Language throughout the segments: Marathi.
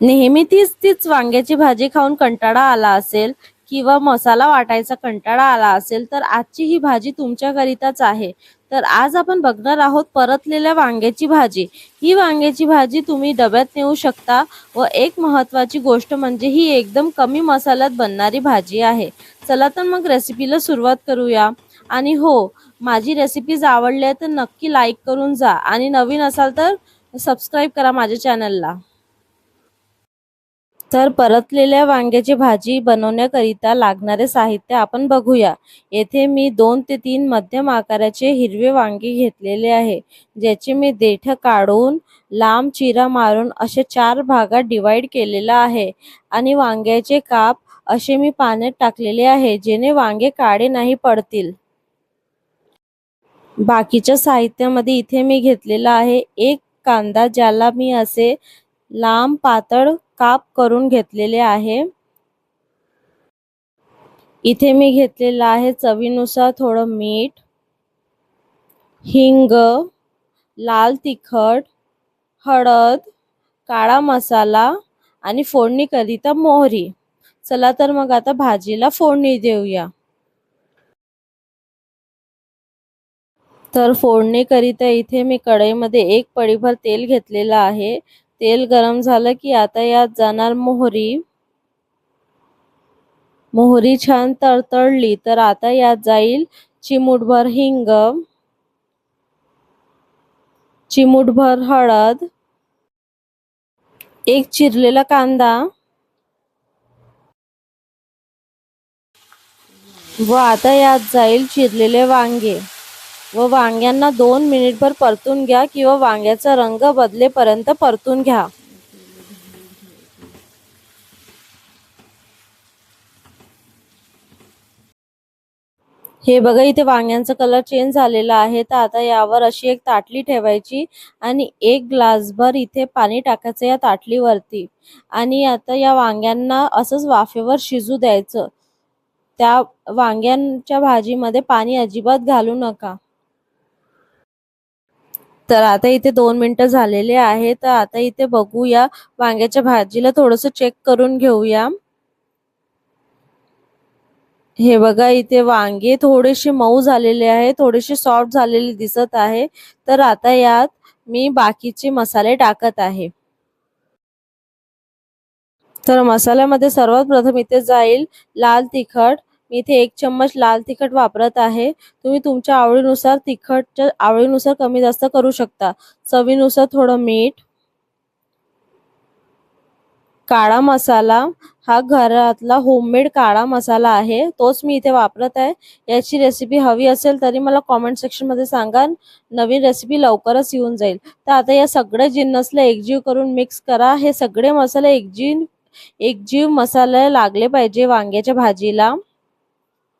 नेहमी तीच तीच वांग्याची भाजी खाऊन कंटाळा आला असेल किंवा मसाला वाटायचा कंटाळा आला असेल तर आजची ही भाजी तुमच्याकरिताच आहे. तर आज आपण बघणार आहोत परतलेल्या वांग्याची भाजी. ही वांग्याची भाजी तुम्ही डब्यात नेऊ शकता व एक महत्त्वाची गोष्ट म्हणजे ही एकदम कमी मसाल्यात बनणारी भाजी आहे. चला तर मग रेसिपीला सुरुवात करूया. आणि हो माझी रेसिपीज आवडल्या तर नक्की लाईक करून जा आणि नवीन असाल तर सबस्क्राईब करा माझ्या चॅनलला. तर परतलेल्या वांग्याची भाजी बनवण्याकरिता लागणारे साहित्य आपण बघूया. येथे मी दोन ते तीन मध्यम आकाराचे हिरवे वांगे घेतलेले आहे ज्याचे मी देठ काढून लांब चिरा मारून असे चार भागात डिवाइड केलेला आहे आणि वांग्याचे काप असे मी पाण्यात टाकलेले आहे जेणे वांगे काळे नाही पडतील. बाकीच्या साहित्यामध्ये इथे मी घेतलेला आहे एक कांदा ज्याला मी असे लांब पातळ काप करून घेतलेले आहे. इथे मी घेतलेलं आहे चवीनुसार थोडं मीठ हिंग लाल तिखट हळद काळा मसाला आणि फोडणीकरिता मोहरी. चला तर मग आता भाजीला फोडणी देऊया. तर फोडणीकरिता इथे मी कढईमध्ये एक पडीभर तेल घेतलेलं आहे. तेल गरम झालं की आता यात जाणार मोहरी. मोहरी छान तळतळली तर आता यात जाईल चिमूटभर हिंग चिमूटभर हळद एक चिरलेला कांदा व आता यात जाईल चिरलेले वांगे. व वांग्यांना दोन मिनिटभर परतून घ्या किंवा वांग्याचा रंग बदलेपर्यंत परतून घ्या. हे बघा इथे वांग्यांचा कलर चेंज झालेला आहे. तर आता यावर अशी एक ताटली ठेवायची आणि एक ग्लासभर इथे पाणी टाकायचं या ताटलीवरती. आणि आता या वांग्यांना असंच वाफेवर शिजू द्यायचं. त्या वांग्यांच्या भाजीमध्ये पाणी अजिबात घालू नका. तर आता इथे दोन मिनिटं झालेले आहे तर आता इथे बघूया. वांग्याच्या भाजीला थोडंसं चेक करून घेऊया. हे बघा इथे वांगे थोडेसे मऊ झालेले आहे थोडेसे सॉफ्ट झालेले दिसत आहे. तर आता यात मी बाकीचे मसाले टाकत आहे. तर मसाल्यामध्ये सर्वात प्रथम इथे जाईल लाल तिखट. मी इथे एक चम्मच लाल तिखट वापरत आहे. तुम्ही तुमच्या आवडीनुसार तिखटच्या आवडीनुसार कमी जास्त करू शकता. चवीनुसार थोडं मीठ काळा मसाला हा घरातला होममेड काळा मसाला आहे. तोच मी इथे वापरत आहे. याची रेसिपी हवी असेल तरी मला कॉमेंट सेक्शनमध्ये सांगा. नवीन रेसिपी लवकरच येऊन जाईल. तर आता या सगळ्या जिन्नसला एकजीव करून मिक्स करा. हे सगळे मसाले एकजीव एकजीव मसाले लागले पाहिजे वांग्याच्या भाजीला.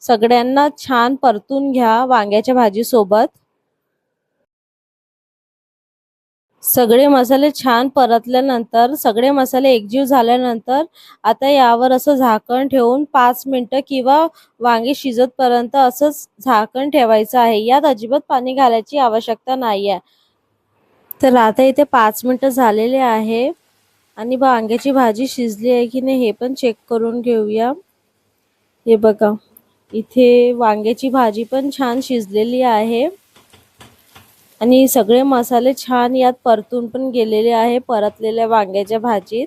सगळ्यांना छान परतून घ्या वांग्याच्या भाजीसोबत. सगळे मसाले छान परतल्यानंतर सगळे मसाले एकजीव झाल्यानंतर आता यावर असं झाकण ठेवून पाच मिनटं किंवा वांगे शिजतपर्यंत असंच झाकण ठेवायचं आहे. यात अजिबात पाणी घालायची आवश्यकता नाही आहे तर आता इथे पाच मिनटं झालेले आहे आणि वांग्याची भाजी शिजली आहे की नाही हे पण चेक करून घेऊया. हे बघा. इथे वांग्याची भाजी पण छान शिजलेली आहे. आणि सगळे मसाले छान यात परतून पण गेलेले आहे परतलेल्या वांग्याच्या भाजीत.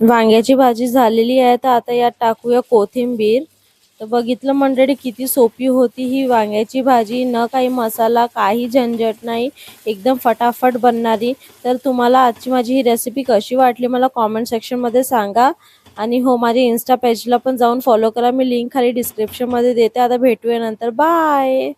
वांग्याची भाजी झालेली आहे तर आता यात टाकूया कोथिंबीर. तर बघितलं मंडळी किती सोपी होती ही वांग्याची भाजी. न काही मसाला काही झंझट नाही एकदम फटाफट बनणारी. तर तुम्हाला आजची माझी ही रेसिपी कशी वाटली मला कॉमेंट सेक्शनमध्ये सांगा. आणि हो माझ्या इन्स्टा पेजला पण जाऊन फॉलो करा. मी लिंक खाली डिस्क्रिप्शनमध्ये देते. आता भेटूया नंतर. बाय